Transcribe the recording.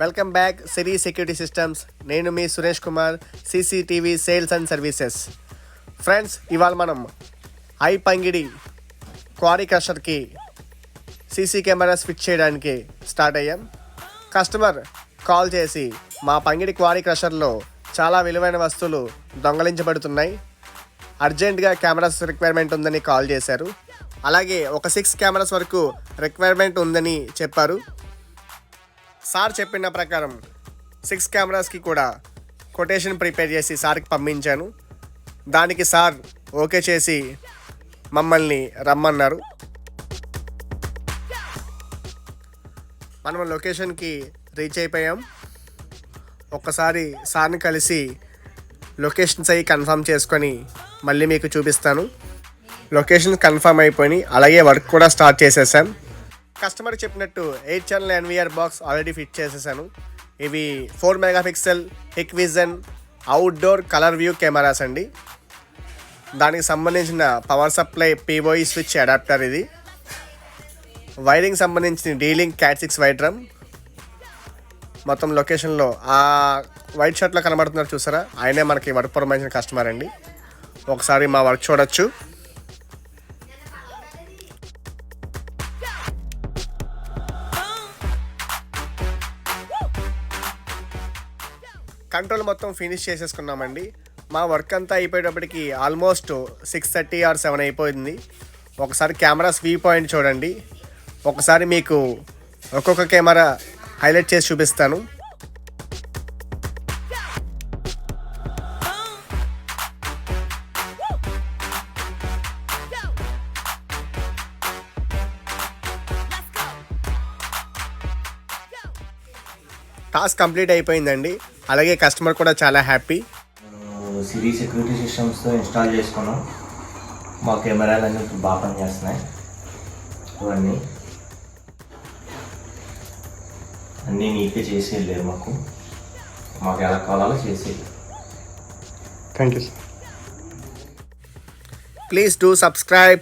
Welcome back Siri security systems. నేను మీ Suresh Kumar CCTV sales and services. Friends ఇవాళ మనం ఐ పంగిడి క్వారీ క్రషర్కి సీసీ కెమెరా స్విచ్ చేయడానికి స్టార్ట్ అయ్యాం. కస్టమర్ కాల్ చేసి మా పంగిడి క్వారీ క్రషర్లో చాలా విలువైన వస్తువులు దొంగలించబడుతున్నాయి. అర్జెంటుగా కెమెరాస్ రిక్వైర్మెంట్ ఉందని కాల్ చేశారు. అలాగే ఒక సిక్స్ కెమెరాస్ వరకు రిక్వైర్మెంట్ ఉందని చెప్పారు. సార్ చెప్పిన ప్రకారం సిక్స్ కెమెరాస్కి కూడా కొటేషన్ ప్రిపేర్ చేసి సార్కి పంపించాను. దానికి సార్ ఓకే చేసి మమ్మల్ని రమ్మన్నారు. మనం లొకేషన్కి రీచ్ అయిపోయాం. ఒక్కసారి సార్ని కలిసి లొకేషన్స్ అవి కన్ఫర్మ్ చేసుకొని మళ్ళీ మీకు చూపిస్తాను. లొకేషన్ కన్ఫర్మ్ అయిపోయి అలాగే వర్క్ కూడా స్టార్ట్ చేసేసాం. కస్టమర్ చెప్పినట్టు eight channel NVR box already fit చేసేసాను. ఇవి four megapixel Hikvision outdoor colour view cameras అండి. దానికి సంబంధించిన power supply POE switch adapter ఇది. వైరింగ్ సంబంధించిన డీలింగ్ క్యాట్ సిక్స్ వైట్ రమ్ మొత్తం లొకేషన్లో ఆ వైట్ షర్ట్లో కనబడుతున్నారు చూసారా? ఆయనే మనకి వర్క్ పర్మిషన్ కస్టమర్ అండి. ఒకసారి మా వర్క్ చూడొచ్చు. కంట్రోల్ మొత్తం ఫినిష్ చేసేసుకున్నామండి. మా వర్క్ అంతా అయిపోయేటప్పటికి almost six thirty or seven అయిపోయింది. ఒకసారి కెమెరాస్ స్వీ పాయింట్ చూడండి. ఒకసారి మీకు ఒక్కొక్క కెమెరా హైలైట్ చేసి చూపిస్తాను. టాస్క్ కంప్లీట్ అయిపోయిందండి. అలాగే కస్టమర్ కూడా చాలా హ్యాపీ. సిరీ సెక్యూరిటీ సిస్టమ్స్తో ఇన్స్టాల్ చేసుకున్నాం. మా కెమెరాలు అన్నీ ఇప్పుడు బాగా పనిచేస్తున్నాయి. ఇవన్నీ. అన్నీ నీట్గా చేసి వెళ్ళారు మాకు. మాకు ఎలా కావాలో చేసి thank you please do subscribe